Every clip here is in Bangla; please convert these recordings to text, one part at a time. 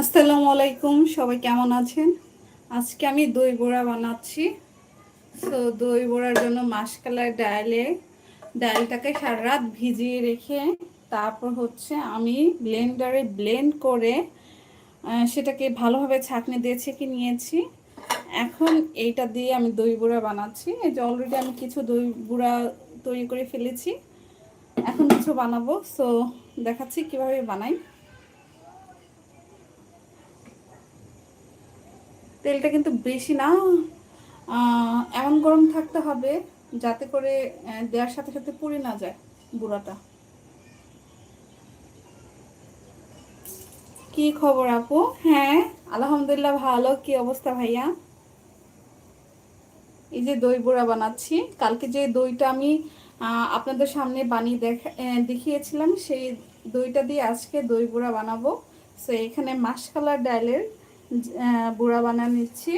আসসালামু আলাইকুম, সবাই কেমন আছেন? আজকে আমি দই বড়া বানাচ্ছি। তো দই বড়ার জন্য মাসকালার ডালে ডালটাকে সারা রাত ভিজিয়ে রেখে তারপর হচ্ছে আমি ব্লেন্ডারে ব্লেন্ড করে সেটাকে ভালোভাবে ছাঁকনি দিয়ে ছেঁকে নিয়েছি। এখন এইটা দিয়ে আমি দই বড়া বানাচ্ছি। এই যে অলরেডি আমি কিছু দই বুড়া তৈরি করে ফেলেছি। এখন কিছু বানাবো। সো দেখাচ্ছি কীভাবে বানাই। তেলটা কিন্তু বেশি না এমন গরম থাকতে হবে যাতে করে দেওয়ার সাথে সাথে পুড়ে না যায় বুড়াটা কি খবর আপু? হ্যাঁ আলহামদুলিল্লাহ ভালো। কি অবস্থা ভাইয়া? এই যে দই বুড়া বানাচ্ছি কালকে যে দইটা আমি আপনাদের সামনে বানিয়ে দেখা দেখিয়েছিলাম সেই দইটা দিয়ে আজকে দই বুড়া বানাবো। সো এখানে মাসকালার ডালের বুড়া বানা নিচ্ছি।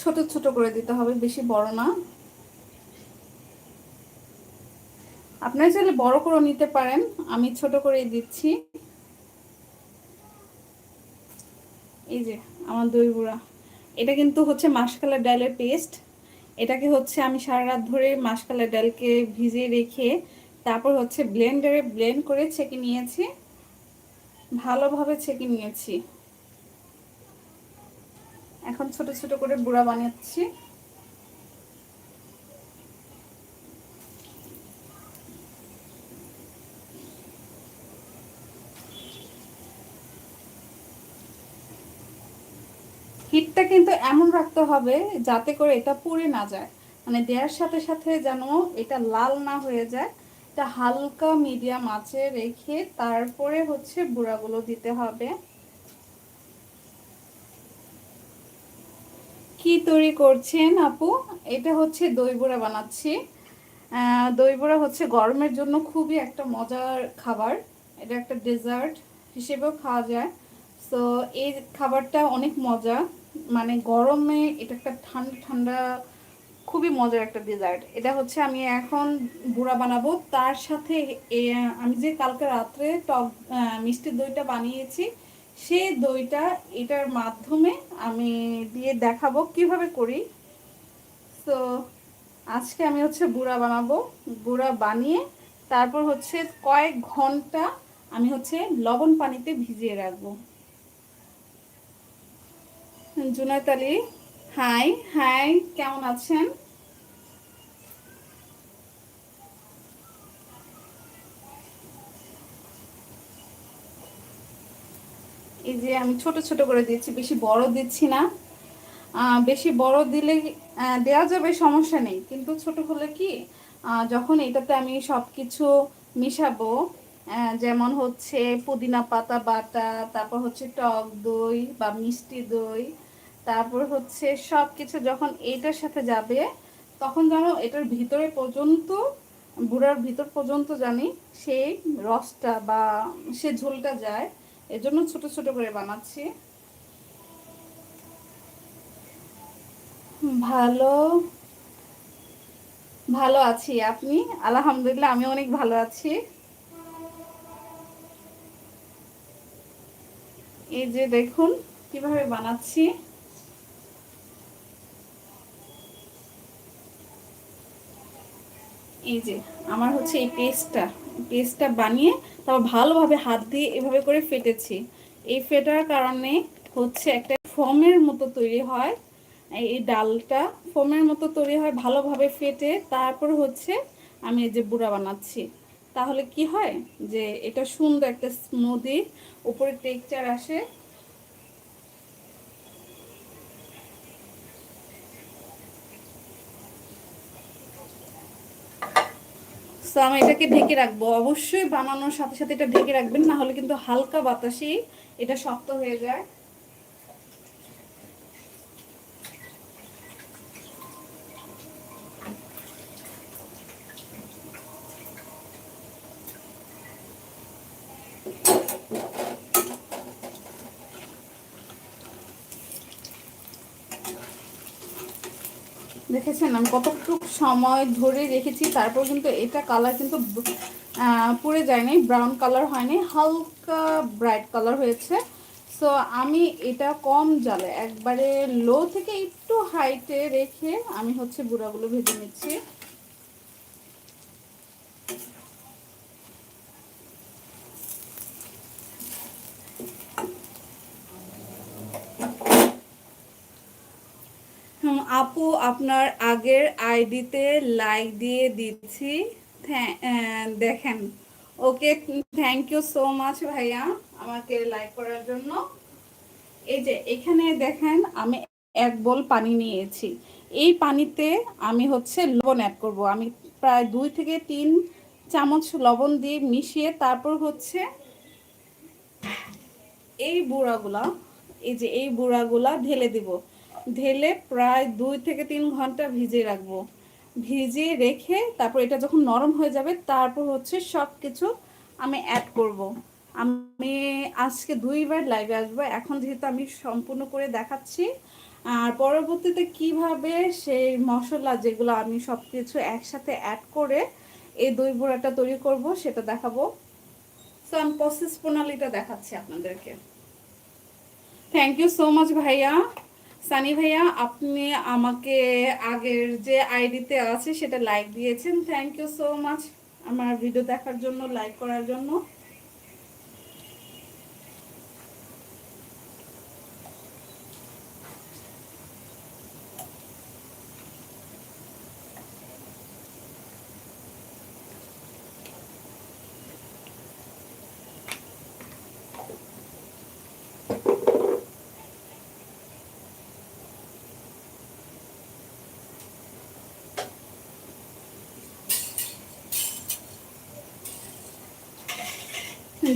ছোট ছোট করে দিতে হবে, বেশি বড় না। আপনারা চাইলে বড় করে নিতে পারেন, আমি ছোট করে দিচ্ছি। এই যে, আমার দই বুড়া। এটা কিন্তু হচ্ছে মাসকালার ডালের পেস্ট এটাকে হচ্ছে আমি সারা রাত ধরে মাসকালার ডালকে ভিজিয়ে রেখে তারপর হচ্ছে ব্লেন্ডারে ব্লেন্ড করে ছেঁকে নিয়েছি। ভালোভাবে ছেঁকে নিয়েছি। এখন ছোট ছোট করে বুড়া বানাচ্ছি। হিটটা কিন্তু এমন রাখতে হবে যাতে করে এটা পুড়ে না যায়। মানে দেওয়ার সাথে সাথে যেন এটা লাল না হয়ে যায়। এটা হালকা মিডিয়াম আঁচে রেখে তারপরে হচ্ছে বুড়াগুলো দিতে হবে। কি তৈরি করছেন আপু? এটা হচ্ছে দই বুড়া বানাচ্ছি। দই বুড়া হচ্ছে গরমের জন্য খুবই একটা মজার খাবার। এটা একটা ডেজার্ট হিসেবেও খাওয়া যায়। তো এই খাবারটা অনেক মজা। মানে গরমে এটা একটা ঠান্ডা ঠান্ডা খুবই মজার একটা ডেজার্ট এটা হচ্ছে আমি এখন বুড়া বানাবো। তার সাথে আমি যে কালকে রাত্রে টক মিষ্টি দইটা বানিয়েছি, সেই দইটা এটার মাধ্যমে আমি দিয়ে দেখাবো কীভাবে করি। তো আজকে আমি হচ্ছে বুড়া বানাবো। বুড়া বানিয়ে তারপর হচ্ছে কয়েক ঘণ্টা আমি হচ্ছে লবণ পানিতে ভিজিয়ে রাখব। জুনাত আলী হাই হাই কেমন আছেন? এই যে আমি ছোট ছোট করে দিচ্ছি, বেশি বড় দিচ্ছি না। বেশি বড় দিলে দেওয়া যাবে, সমস্যা নেই। কিন্তু ছোট হলে কি? যখন এটাতে আমি সব কিছু মিশাবো যেমন হচ্ছে পুদিনা পাতা বাটা, তারপর হচ্ছে টক দই বা মিষ্টি দই তারপর হচ্ছে সব কিছু যখন এইটার সাথে যাবে, তখন যেন এটার ভিতরে পর্যন্ত, বুড়ার ভিতর পর্যন্ত জানি সেই রসটা বা সে ঝোলটা যায়। এজন্য ছোট ছোট করে বানাচ্ছি। ভালো ভালো আছি আপনি? আলহামদুলিল্লাহ আমি অনেক ভালো আছি। এই যে দেখুন, কীভাবে বানাচ্ছি। এই যে, আমার হচ্ছে এই পেস্টটা পেস্টটা বানিয়ে তারপর ভালোভাবে হাত দিয়ে এভাবে করে ফেটেছি। এই ফেটার কারণে হচ্ছে একটা ফোমের মতো তৈরি হয়, এই ডালটা ফোমের মতো তৈরি হয়, ভালোভাবে ফেটে তারপর হচ্ছে আমি এই যে বুড়া বানাচ্ছি। তাহলে কি হয় যে, এটা সুন্দর একটা স্মুদি, উপরে টেক্সচার আসে তো আমি এটাকে ঢেকে রাখব। অবশ্যই বানানোর সাথে সাথে এটা ঢেকে রাখবেন, না হলে কিন্তু হালকা বাতাসেই এটা শক্ত হয়ে যায়। দেখেছেন? আমি কতটুকু সময় ধরে রেখেছি, তারপর কিন্তু এটা কালার কিন্তু পুড়ে যায়নি ব্রাউন কালার হয়নি, হালকা ব্রাইট কালার হয়েছে। সো আমি এটা কম জালে একবারে লো থেকে একটু হাইটে রেখে আমি হচ্ছে বুড়াগুলো ভেজে নিচ্ছি। আপু আপনার আগের আইডিতে লাইক দিয়ে দিচ্ছি। দেখেন। Okay thank you so much ভাইয়া আমাকে লাইক করার জন্য। এই যে, এখানে দেখেন, আমি এক বোল পানি নিয়েছি। এই পানিতে আমি হচ্ছে লবণ অ্যাড করব। আমি প্রায় দুই থেকে তিন চামচ লবণ দিয়ে মিশিয়ে তারপর হচ্ছে এই বুড়াগুলা, এই যে এই বুড়াগুলা ঢেলে দিব। ঢেলে প্রায় দুই থেকে তিন ঘণ্টা ভিজিয়ে রাখব। ভিজিয়ে রেখে তারপর এটা যখন নরম হয়ে যাবে, তারপর হচ্ছে সব কিছু আমি অ্যাড করব। আমি আজকে দুইবার লাইভে আসব। এখন যেহেতু আমি সম্পূর্ণ করে দেখাচ্ছি, আর পরবর্তীতে কীভাবে সেই মশলা যেগুলো আমি সব কিছু একসাথে অ্যাড করে এই দই বড়াটা তৈরি করব, সেটা দেখাবো। সো আমি প্রসেস প্রণালীটা দেখাচ্ছি আপনাদেরকে। থ্যাংক ইউ সো মাচ ভাইয়া। সানি ভাইয়া, আপনি আমাকে আগের যে আইডিতে আছে সেটা লাইক দিয়েছেন। থ্যাংক ইউ সো মাচ আমার ভিডিও দেখার জন্য লাইক করার জন্য।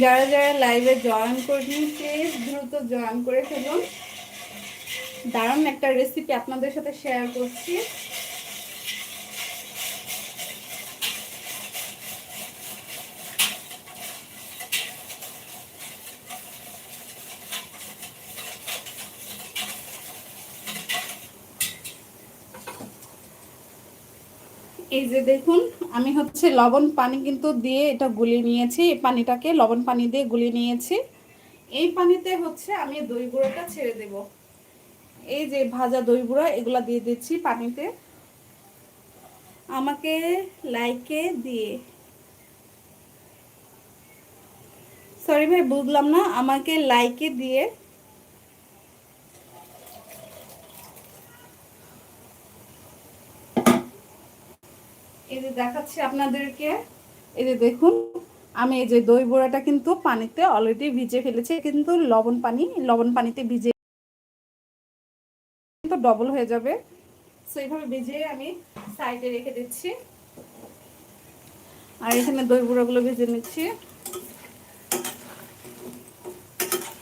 যারা যারা লাইভে জয়েন করেনি প্লিজ দ্রুত জয়েন করে ফেলুন। দারুণ একটা রেসিপি আপনাদের সাথে শেয়ার করছি। এই যে দেখুন, আমি হচ্ছে লবণ পানি কিন্তু দিয়ে এটা গুলিয়ে নিয়েছি। এই পানিটাকে লবণ পানি দিয়ে গুলিয়ে নিয়েছি। এই পানিতে হচ্ছে আমি দই গুঁড়োটা ছেড়ে দেব। এই যে ভাজা দই গুঁড়া, এগুলা দিয়ে দিচ্ছি পানিতে। আমাকে লাইকে দিয়ে। সরি ভাই, বুঝলাম না। আমাকে লাইকে দিয়ে এই যে দেখাচ্ছি আপনাদেরকে, এই যে দেখুন, আমি এই যে দই বড়াটা কিন্তু পানিতে অলরেডি ভিজে ফেলেছি, কিন্তু লবণ পানি, লবণ পানিতে ভিজে কিন্তু ডবল হয়ে যাবে। সো এইভাবে ভিজে আমি সাইডে রেখে দিচ্ছি। আর এখানে দই গুঁড়োগুলো ভেজে নিচ্ছি।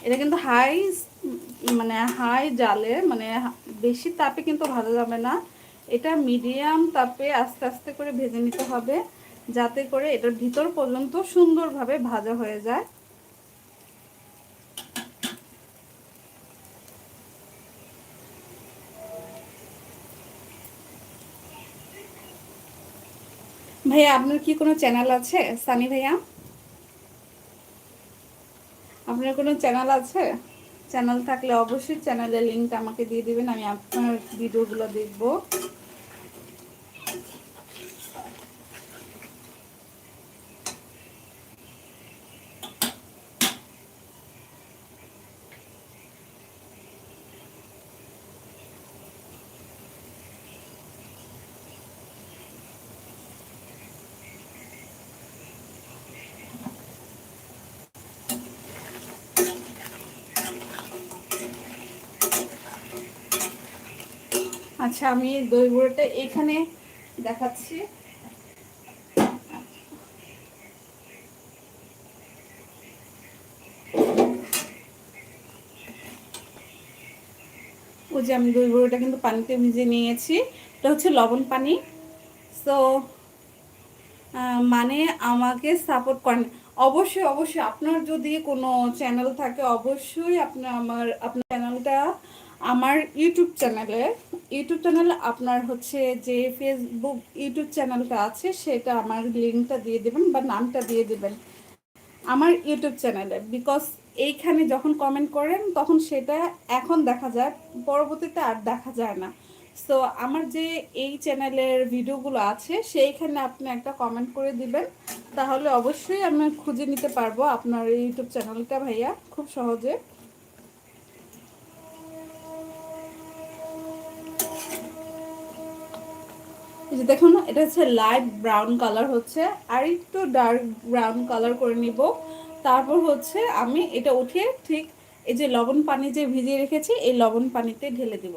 এটা কিন্তু হাই মানে হাই জালে মানে বেশি তাপে কিন্তু ভাজা যাবে না। এটা মিডিয়াম তাপে আস্তে আস্তে করে ভেজে নিতে হবে, যাতে করে এটার ভিতর পর্যন্ত সুন্দরভাবে ভাজা হয়ে যায়। ভাইয়া, আপনার কি কোনো চ্যানেল আছে? সানি ভাইয়া? আপনার কোনো চ্যানেল আছে? চ্যানেল থাকলে অবশ্যই চ্যানেলের লিঙ্কটা আমাকে দিয়ে দিবেন, আমি আপনার ভিডিওগুলো দেখব। আচ্ছা আমি দই বড়াটা এখানে দেখাচ্ছি। ওই যে আমি দই বড়াটা কিন্তু পানিতে ভিজে নিয়েছি। এটা হচ্ছে লবণ পানি। তো মানে আমাকে সাপোর্ট করেন। অবশ্যই অবশ্যই আপনার যদি কোনো চ্যানেল থাকে, অবশ্যই আপনি আমার, আপনার চ্যানেলটা আমার ইউটিউব চ্যানেলে ইউটিউব চ্যানেলে আপনার হচ্ছে যে ফেসবুক ইউটিউব চ্যানেলটা আছে, সেটা আমার লিঙ্কটা দিয়ে দেবেন বা নামটা দিয়ে দেবেন আমার ইউটিউব চ্যানেলে বিকজ এইখানে যখন কমেন্ট করেন, তখন সেটা এখন দেখা যায়, পরবর্তীতে আর দেখা যায় না। সো আমার যে এই চ্যানেলের ভিডিওগুলো আছে, সেইখানে আপনি একটা কমেন্ট করে দিবেন। তাহলে অবশ্যই আমি খুঁজে নিতে পারব আপনার ইউটিউব চ্যানেলটা ভাইয়া, খুব সহজে। এই যে দেখুন, এটা হচ্ছে লাইট ব্রাউন কালার হচ্ছে। আর একটু ডার্ক ব্রাউন কালার করে নিব। তারপর হচ্ছে আমি এটা উঠিয়ে ঠিক এই যে লবণ পানি যে ভিজিয়ে রেখেছি, এই লবণ পানিতে ঢেলে দিব।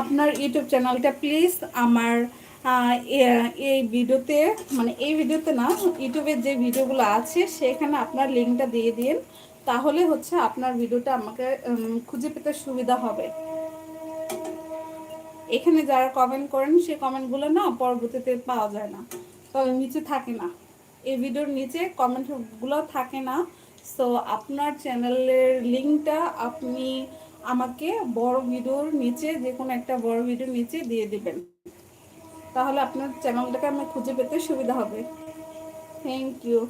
আপনার ইউটিউব চ্যানেলটা প্লিজ আমার এই ভিডিওতে মানে এই ভিডিওতে না, ইউটিউবের যে ভিডিওগুলো আছে, সেখানে আপনার লিঙ্কটা দিয়ে দিন। তাহলে হচ্ছে আপনার ভিডিওটা আমাকে খুঁজে পেতে সুবিধা হবে। এখানে যারা কমেন্ট করেন সেই কমেন্টগুলো না পরবর্তীতে পাওয়া যায় না। তবে নিচে থাকে না। এই ভিডিওর নিচে কমেন্টগুলো থাকে না। সো আপনার চ্যানেলের লিঙ্কটা আপনি আমাকে বড় ভিডিওর নিচে যে কোনো একটা বড় ভিডিওর নিচে দিয়ে দিবেন। তাহলে আপনার চ্যানেলটাকে আমি খুঁজে পেতে সুবিধা হবে। থ্যাংক ইউ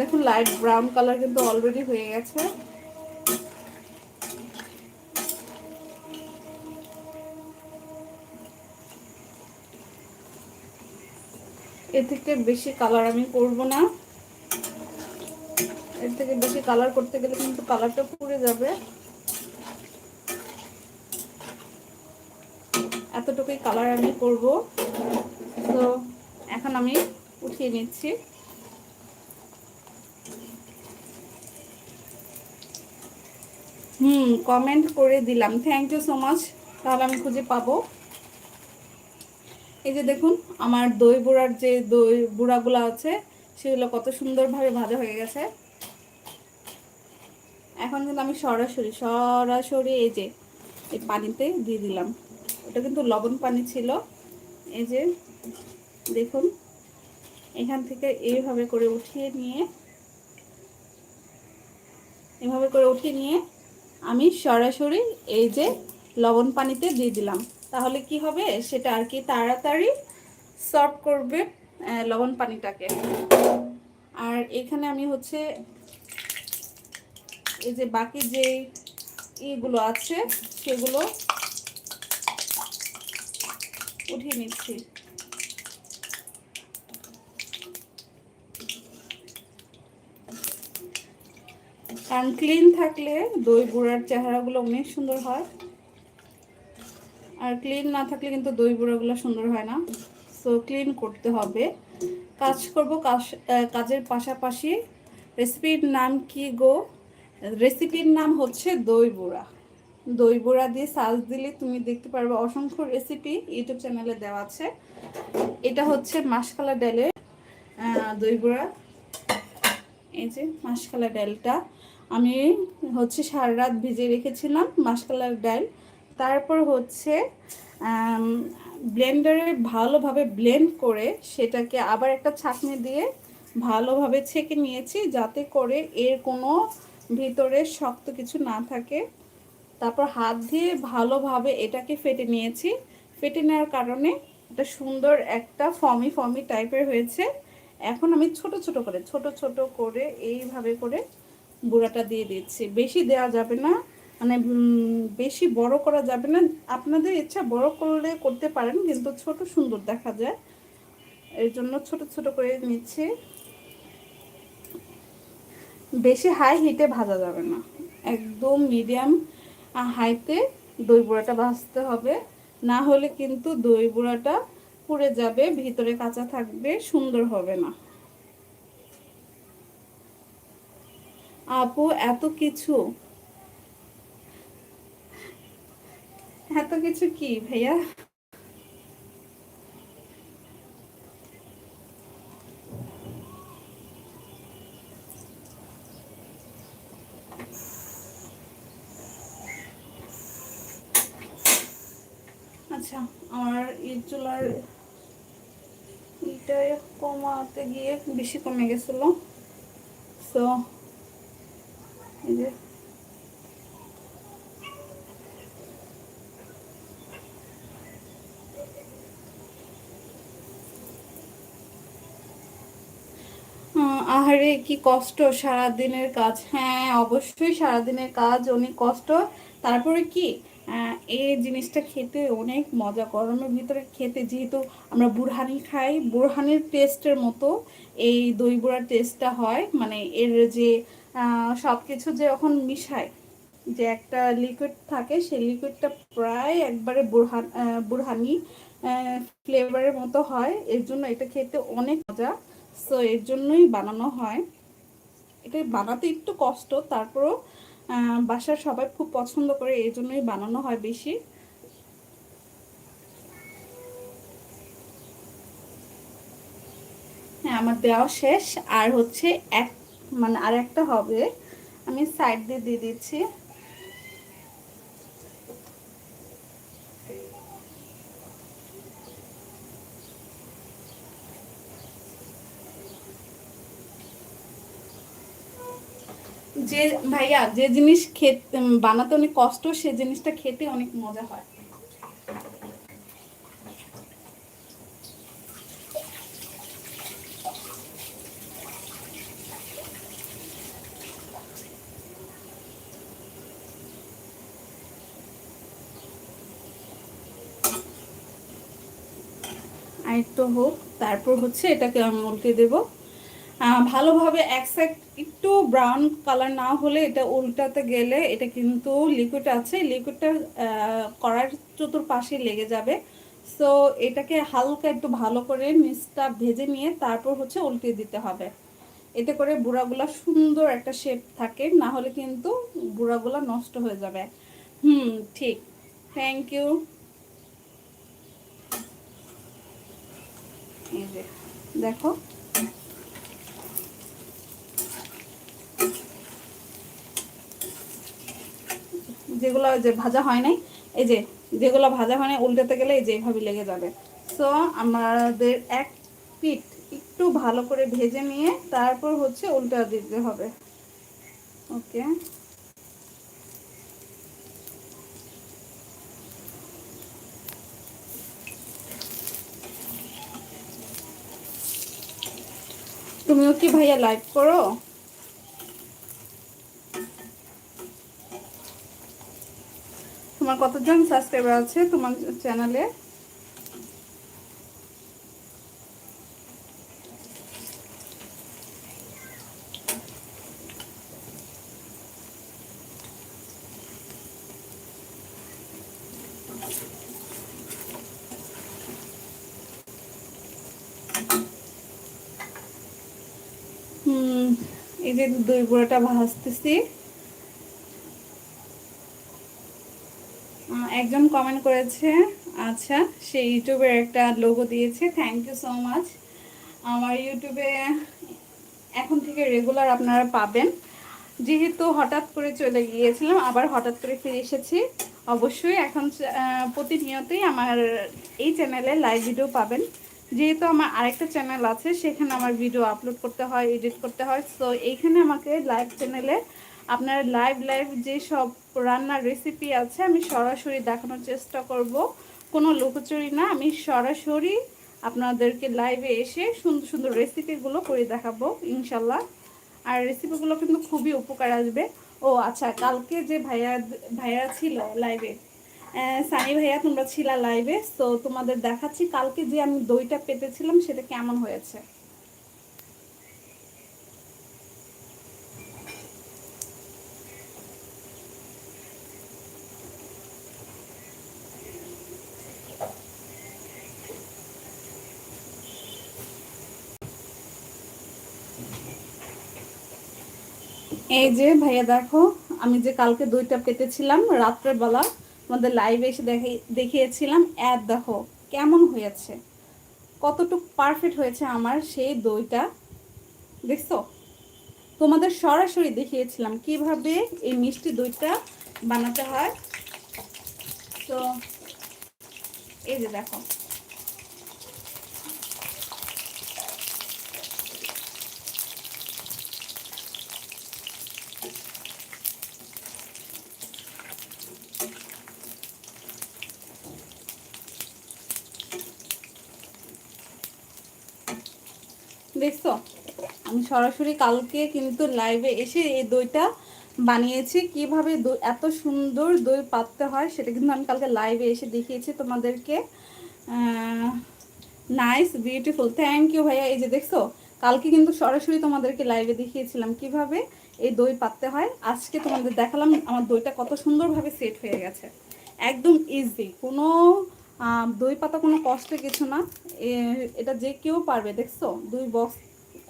দেখুন লাইট ব্রাউন কালার কিন্তু অলরেডি হয়ে গেছে। এর থেকে বেশি কালার আমি করব না। এর থেকে বেশি কালার করতে গেলে কিন্তু কালারটা পুড়ে যাবে। এতটুকুই কালার আমি করব। তো এখন আমি উঠিয়ে নিচ্ছি হুম কমেন্ট করে দিলাম। থ্যাংক ইউ সো মাচ তাহলে আমি খুঁজে পাবো। এই যে দেখুন, আমার দই বুড়ার যে দই বুড়াগুলো আছে, সেগুলো কত সুন্দরভাবে ভাজা হয়ে গেছে। এখন কিন্তু আমি সরাসরি সরাসরি এই যে, এই পানিতে দিয়ে দিলাম। ওটা কিন্তু লবণ পানি ছিল। এই যে, দেখুন, এখান থেকে এইভাবে করে উঠিয়ে নিয়ে, এভাবে করে উঠিয়ে নিয়ে আমি সরাসরি এই যে লবণ পানিতে দিয়ে দিলাম। তাহলে কি হবে? সেটা আর কি তাড়াতাড়ি সফট করবে লবণ পানিটাকে। আর এখানে আমি হচ্ছে এই যে বাকি যে ইগুলো আছে, সেগুলো উঠিয়ে নিচ্ছি। কারণ ক্লিন থাকলে দই গুঁড়ার চেহারাগুলো অনেক সুন্দর হয়। আর ক্লিন না থাকলে কিন্তু দই গুঁড়াগুলো সুন্দর হয় না। সো ক্লিন করতে হবে। কাজ করব কাজের পাশাপাশি রেসিপির নাম কি গো? রেসিপির নাম হচ্ছে দই বুড়া। দই বুড়া দিয়ে সার্চ দিলে তুমি দেখতে পারবে অসংখ্য রেসিপি ইউটিউব চ্যানেলে দেওয়া আছে। এটা হচ্ছে মাসকালা ডালের দই বুড়া। এই যে মাসকালা ডালটা। আমি হচ্ছে সারা রাত ভিজে রেখেছিলাম মাসকালার ডাল। তারপর হচ্ছে ব্লেন্ডারে ভালোভাবে ব্লেন্ড করে সেটাকে আবার একটা ছাঁকনি দিয়ে ভালোভাবে ছেঁকে নিয়েছি যাতে করে এর কোনো ভিতরে শক্ত কিছু না থাকে। তারপর হাত দিয়ে ভালোভাবে এটাকে ফেটে নিয়েছি। ফেটে নেওয়ার কারণে এটা সুন্দর একটা ফমি ফমি টাইপের হয়েছে। এখন আমি ছোট ছোট করে, ছোট ছোট করে এইভাবে করে গুঁড়াটা দিয়ে দিচ্ছি। বেশি দেওয়া যাবে না। মানে বেশি বড় করা যাবে না। আপনাদের ইচ্ছা বড় করলে করতে পারেন, কিন্তু ছোট সুন্দর দেখা যায়। এর জন্য ছোট ছোট করে নিচ্ছি। বেশি হাই হিটে ভাজা যাবে না। একদম মিডিয়াম হাইতে দই বুড়াটা ভাজতে হবে। না হলে কিন্তু দই বুড়াটা পুড়ে যাবে, ভিতরে কাঁচা থাকবে, সুন্দর হবে না। আপু, এত কিছু? এত কিছু কি ভাইয়া? আচ্ছা আমার ঈদ চুলার এটা কমাতে গিয়ে বেশি কমে গেছিল। সো আহারে, কি কষ্ট সারাদিনের কাজ। হ্যাঁ অবশ্যই সারাদিনের কাজ, অনেক কষ্ট। তারপরে কি? এই জিনিসটা খেতে অনেক মজা। গরমের ভিতরে খেতে যেহেতু আমরা বুড়হানি খাই, বুড়হানির টেস্টের মতো এই দই বড়ার টেস্টটা হয়। মানে এর যে সব কিছু যখন মিশায় যে একটা লিকুইড থাকে সেই লিকুইডটা প্রায় একবারে বুরহান আহ, বুরহানি ফ্লেভারের মতো হয়। এর জন্য এটা খেতে অনেক মজা। সো এর জন্যই বানানো হয়। এটা বানাতে একটু কষ্ট তারপরও বাসার সবাই খুব পছন্দ করে এই জন্যই বানানো হয় বেশি। হ্যাঁ আমার দেওয়া শেষ। আর হচ্ছে এক মানে আর একটা হবে। আমি সাইড দিয়ে দিয়ে দিচ্ছি। যে ভাইয়া, যে জিনিস খেতে বানাতে অনেক কষ্ট, সে জিনিসটা খেতে অনেক মজা হয় আর একটু হোক, তারপর হচ্ছে এটাকে আমি উল্টে দেবো। ভালোভাবে এক সাইড একটু ব্রাউন কালার না হলে এটা উল্টাতে গেলে এটা কিন্তু লিকুইড আছে। লিকুইডটা করার চতুর্পাশে লেগে যাবে। সো এটাকে হালকা একটু ভালো করে নিচটা ভেজে নিয়ে তারপর হচ্ছে উল্টে দিতে হবে। এতে করে বুড়াগুলা সুন্দর একটা শেপ থাকে, না হলে কিন্তু বুড়াগুলা নষ্ট হয়ে যাবে। হুম, ঠিক। থ্যাংক ইউ এই যে, দেখো। যেগুলো যে ভাজা হয় নাই, এই যে, যেগুলো ভাজা হয় নাই, উল্টাতে গেলে এই যে এইভাবে লেগে যাবে। সো আমাদের এক পিঠ একটু ভালো করে ভেজে নিয়ে তারপর হচ্ছে উল্টা দিতে হবে। ওকে তুমিও কি ভাইয়া লাইভ করো? তোমার কতজন সাবস্ক্রাইবার আছে তোমার চ্যানেলে হুম এই যে দই বড়াটা ভাজতেছি একজন কমেন্ট করেছে আচ্ছা সে ইউটিউবের একটা লোগো দিয়েছে থ্যাংক ইউ সো মাচ আমার ইউটিউবে এখন থেকে রেগুলার আপনারা পাবেন। যেহেতু হঠাৎ করে চলে গিয়েছিলাম, আবার হঠাৎ করে ফিরে এসেছি। অবশ্যই এখন প্রতিনিয়তই আমার এই চ্যানেলে লাইভ ভিডিও পাবেন। যেহেতু আমার আরেকটা চ্যানেল আছে, সেখানে আমার ভিডিও আপলোড করতে হয় এডিট করতে হয়। সো এইখানে আমাকে লাইভ চ্যানেলে আপনার লাইভ লাইভ যে সব রান্নার রেসিপি আছে, আমি সরাসরি দেখানোর চেষ্টা করব। কোনো লুকোচুরি না, আমি সরাসরি আপনাদেরকে লাইভে এসে সুন্দর সুন্দর রেসিপিগুলো করে দেখাবো ইনশাল্লাহ আর রেসিপিগুলো কিন্তু খুবই উপকার আসবে। ও আচ্ছা কালকে যে ভাইয়া ভাইয়া ছিল লাইভে সানি ভাইয়া, তোমরা ছিলা লাইভে তো তোমাদের দেখাচ্ছি কালকে যে আমি দইটা পেতেছিলাম, সেটা কেমন হয়েছে। এই যে ভাইয়া, দেখো, আমি যে কালকে দইটা পেতেছিলাম, রাত্রের বেলা আমাদের লাইভে এসে দেখে, দেখিয়েছিলাম অ্যাড দেখো, কেমন হয়েছে? কতটুক পারফেক্ট হয়েছে আমার সেই দইটা, দেখছ? তোমাদের সরাসরি দেখিয়েছিলাম কীভাবে এই মিষ্টি দইটা বানাতে হয়। তো, এই যে দেখো দেখছ আমি সরাসরি কালকে কিন্তু লাইভে এসে এই দইটা বানিয়েছি। কীভাবে দই, এত সুন্দর দই পাততে হয় সেটা কিন্তু আমি কালকে লাইভে এসে দেখিয়েছি তোমাদেরকে। নাইস বিউটিফুল থ্যাংক ইউ ভাইয়া। এই যে দেখছ, কালকে কিন্তু সরাসরি তোমাদেরকে লাইভে দেখিয়েছিলাম কীভাবে এই দই পাততে হয়। আজকে তোমাদের দেখালাম আমার দইটা কত সুন্দরভাবে সেট হয়ে গেছে। একদম ইজি কোনো দই পাতা কোনো কষ্টের কিছু না। এটা যে কেউ পারবে, দেখছ? দুই বক্স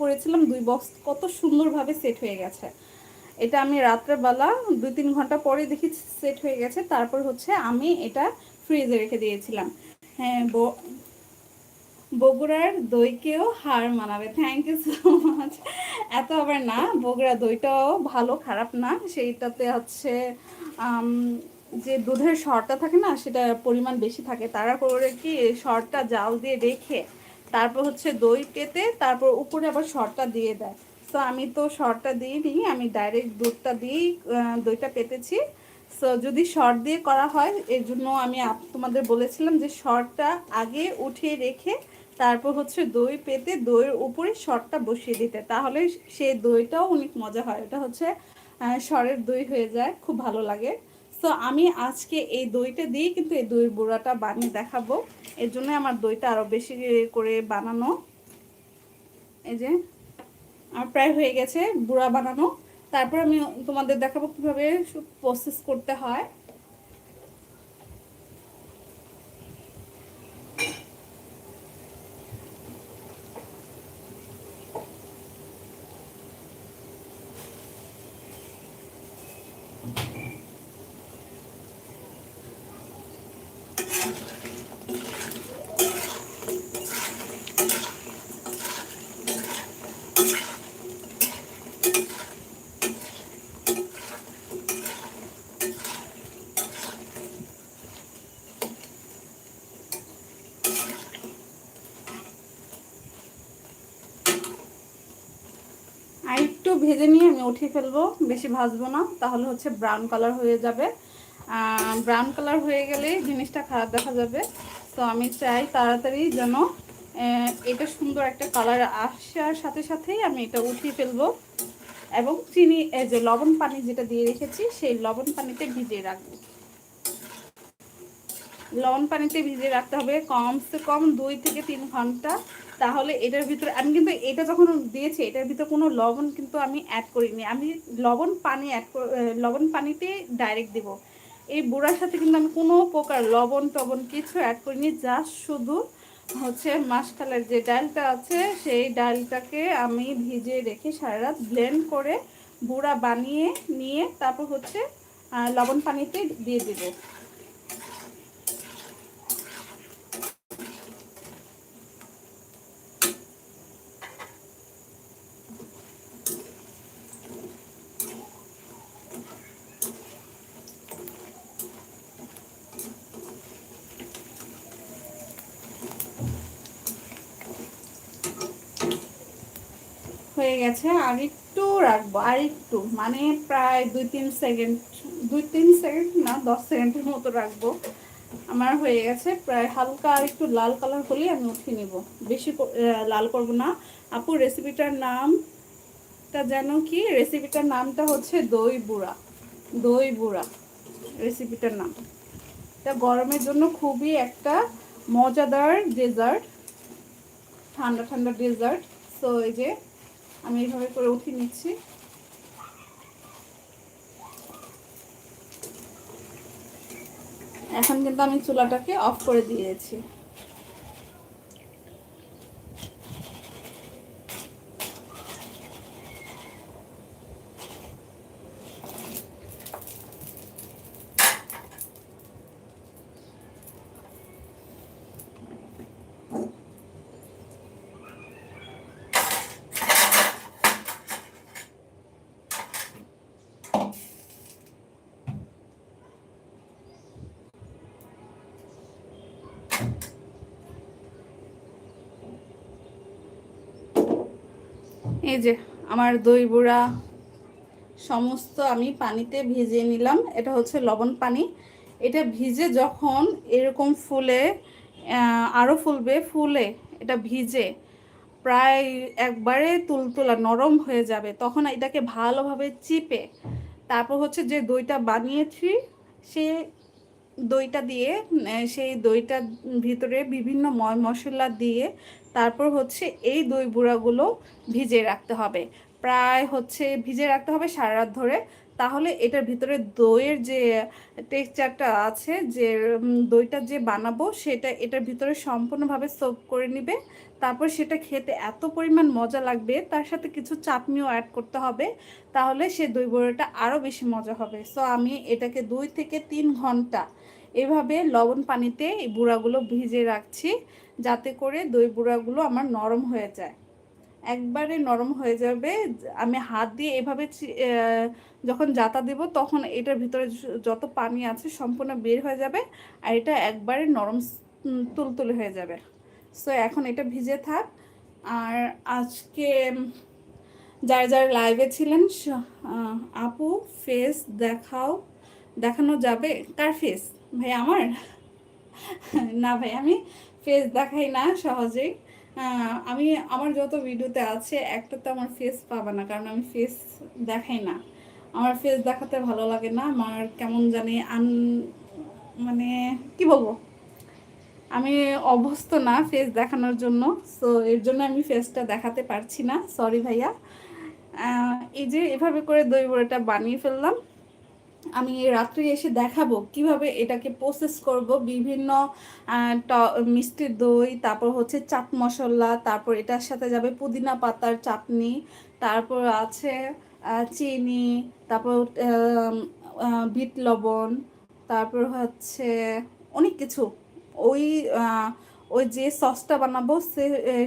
করেছিলাম দুই বক্স কত সুন্দরভাবে সেট হয়ে গেছে। এটা আমি রাত্রেবেলা দুই তিন ঘণ্টা পরে দেখি সেট হয়ে গেছে, তারপর হচ্ছে আমি এটা ফ্রিজে রেখে দিয়েছিলাম। হ্যাঁ বগুড়ার দইকেও হার মানাবে। থ্যাংক ইউ সো মাচ এত আবার না, বগুড়া দইটাও ভালো, খারাপ না। সেইটাতে হচ্ছে যে দুধের শরটা থাকে না সেটা পরিমাণ বেশি থাকে। তারা করে কি শরটা জাল দিয়ে রেখে তারপর হচ্ছে দই পেতে তারপর উপরে আবার শরটা দিয়ে দেয়। তো আমি তো শরটা দিইনি, আমি ডাইরেক্ট দুধটা দিয়েই দইটা পেতেছি। সো যদি শর্ট দিয়ে করা হয়, এর জন্য আমি তোমাদের বলেছিলাম যে শর্টটা আগে উঠিয়ে রেখে তারপর হচ্ছে দই পেতে দইয়ের উপরে শর্টটা বসিয়ে দিতে। তাহলে সেই দইটাও অনেক মজা হয়। এটা হচ্ছে সরের দই হয়ে যায়, খুব ভালো লাগে। তো আমি আজকে এই দইটা দিয়ে কিন্তু এই দইয়ের বুড়াটা বানিয়ে দেখাবো। এর জন্য আমার দইটা আরও বেশি করে বানানো। এই যে, আমার প্রায় হয়ে গেছে বুড়া বানানো। তারপর আমি তোমাদের দেখাবো কীভাবে প্রসেস করতে হয় ভেজে নিয়ে আমি উঠিয়ে ফেলব, বেশি ভাজবো না, তাহলে হচ্ছে ব্রাউন কালার হয়ে যাবে। ব্রাউন কালার হয়ে গেলে জিনিসটা খারাপ দেখা যাবে। তো আমি চাই তাড়াতাড়ি যেন এটা সুন্দর একটা কালার আসার সাথে সাথেই আমি এটা উঠিয়ে ফেলব। এবং চিনি যে লবণ পানি যেটা দিয়ে রেখেছি, সেই লবণ পানিতে ভিজিয়ে রাখব। লবণ পানিতে ভিজিয়ে রাখতে হবে। কমসে কম দুই থেকে তিন ঘণ্টা। তাহলে এটার ভিতরে, আমি কিন্তু এটা যখন দিয়েছি, এটার ভিতরে কোনো লবণ কিন্তু আমি অ্যাড করিনি। আমি লবণ পানি অ্যাড লবণ পানিতে ডাইরেক্ট দিব। এই বুড়ার সাথে কিন্তু আমি কোনো প্রকার লবণ টবণ কিছু অ্যাড করিনি জাস্ট শুধু হচ্ছে মাসকালের যে ডালটা আছে, সেই ডালটাকে আমি ভিজে রেখে সারা রাত ব্লেন্ড করে বুড়া বানিয়ে নিয়ে তারপর হচ্ছে লবণ পানিতে দিয়ে দেবো। গেছে, আর একটু রাখব, আর একটু মানে প্রায় দুই তিন সেকেন্ড, দুই তিন সেকেন্ড না, দশ সেকেন্ডের মতো রাখব। আমার হয়ে গেছে, প্রায় হালকা আর একটু লাল কালার হলেই আমি উঠিয়ে নিব। বেশি লাল করব না। আপু, রেসিপিটার নামটা যেন কি? রেসিপিটার নামটা হচ্ছে দই বুড়া দই বুড়া, রেসিপিটার নাম। এটা গরমের জন্য খুবই একটা মজাদার ডেজার্ট, ঠান্ডা ঠান্ডা ডেজার্ট। তো এই যে আমি এইভাবে করে উঠিয়ে নিচ্ছি। এখন কিন্তু আমি চুলাটাকে অফ করে দিয়েছি। এই যে আমার দই বুড়া, সমস্ত আমি পানিতে ভিজিয়ে নিলাম। এটা হচ্ছে লবণ পানি। এটা ভিজে যখন এরকম ফুলে আরও ফুলবে, ফুলে, এটা ভিজে প্রায় একবারে তুলতুলা, নরম হয়ে যাবে। তখন এটাকে ভালোভাবে চিপে, তারপর হচ্ছে যে দইটা বানিয়েছি, সে দইটা দিয়ে সেই দইটার ভিতরে বিভিন্ন ময় মশলা দিয়ে তারপর হচ্ছে এই দই বুড়াগুলো ভিজে রাখতে হবে। প্রায় হচ্ছে ভিজে রাখতে হবে সারা রাত ধরে। তাহলে এটার ভিতরে দইয়ের যে টেক্সচারটা আছে, যে দইটা যে বানাবো, সেটা এটার ভিতরে সম্পূর্ণভাবে সোপ করে নিবে। তারপর সেটা খেতে এত পরিমাণ মজা লাগবে, তার সাথে কিছু চাটনিও অ্যাড করতে হবে। তাহলে সে দই বড়াটা আরও বেশি মজা হবে। সো আমি এটাকে দুই থেকে তিন ঘণ্টা এভাবে লবণ পানিতে এই বুড়াগুলো ভিজে রাখছি। যাতে করে দই বুড়াগুলো আমার নরম হয়ে যায়। একবারে নরম হয়ে যাবে, আমি হাত দিয়ে এভাবে যখন জাতা দেব তখন এটার ভিতরে যত পানি আছে সম্পূর্ণ বের হয়ে যাবে আর এটা একবারে নরম তুলতুলে হয়ে যাবে। সো এখন এটা ভিজে থাক। আর আজকে যারা যারা লাইভে ছিলেন আপু ফেস দেখাও, দেখানো যাবে? কার ফেস ভাই, আমার? না ভাই, আমি? ফেস দেখাই না সহজেই। আমি, আমার যত ভিডিওতে আছে, একটা তো আমার ফেস পাবে না, কারণ আমি ফেস দেখাই না। আমার ফেস দেখাতে ভালো লাগে না, আমার কেমন জানি আন মানে কি বলব? আমি অভ্যস্ত না ফেস দেখানোর জন্য সো এর জন্য আমি ফেসটা দেখাতে পারছি না সরি ভাইয়া। এই যে এভাবে করে দই বড়াটা বানিয়ে ফেললাম আমি রাত্রে এসে দেখাবো কীভাবে এটাকে প্রসেস করব। বিভিন্ন মিষ্টি দই, তারপর হচ্ছে চাট মশলা, তারপর এটার সাথে যাবে পুদিনা পাতার চাটনি, তারপর আছে চিনি, তারপর বিট লবণ, তারপর হচ্ছে অনেক কিছু। ওই ওই যে সসটা বানাবো, সে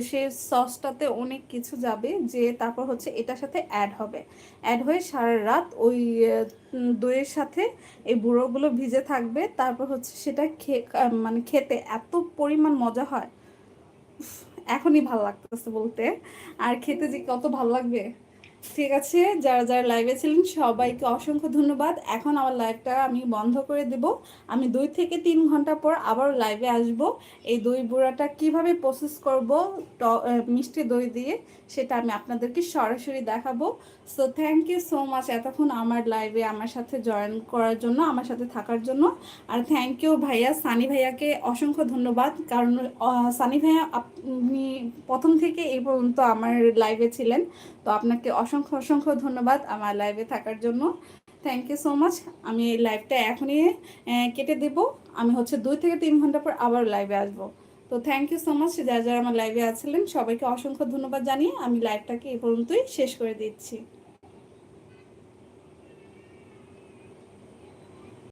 সেই সসটাতে অনেক কিছু যাবে, যে তারপর হচ্ছে এটার সাথে অ্যাড হবে। অ্যাড হয়ে সারা রাত ওই দইয়ের সাথে এই বুড়োগুলো ভিজে থাকবে, তারপর হচ্ছে সেটা খে মানে খেতে এত পরিমাণ মজা হয়। এখনই ভালো লাগতেছে বলতে। আর খেতে যে কত ভালো লাগবে? ঠিক আছে, যারা যারা লাইভে ছিলেন সবাইকে অসংখ্য ধন্যবাদ। এখন আমার লাইভটা আমি বন্ধ করে দেব। আমি দুই থেকে তিন ঘণ্টা পর আবার লাইভে আসব। এই দই বুড়াটা কীভাবে প্রসেস করব মিষ্টি দই দিয়ে, সেটা আমি আপনাদেরকে সরাসরি দেখাবো। So thank you so much এতক্ষণ আমার লাইভে আমার সাথে জয়েন করার জন্য, আমার সাথে থাকার জন্য। আর থ্যাংক ইউ ভাইয়া, সানি ভাইয়াকে অসংখ্য ধন্যবাদ। কারণ সানি ভাইয়া, আপনি প্রথম থেকে এই পর্যন্ত আমার লাইভে ছিলেন। তো আপনাকে অসংখ্য অসংখ্য ধন্যবাদ আমার লাইভে থাকার জন্য। থ্যাংক ইউ সো মাচ আমি এই লাইভটা এখনই কেটে দেব। আমি হচ্ছে দুই থেকে তিন ঘণ্টা পর আবার লাইভে আসব। তো থ্যাংক ইউ সো মাচ যারা যারা আমার লাইভে আছিলেন, সবাইকে অসংখ্য ধন্যবাদ জানিয়ে আমি লাইভটাকে এ পর্যন্তই শেষ করে দিচ্ছি।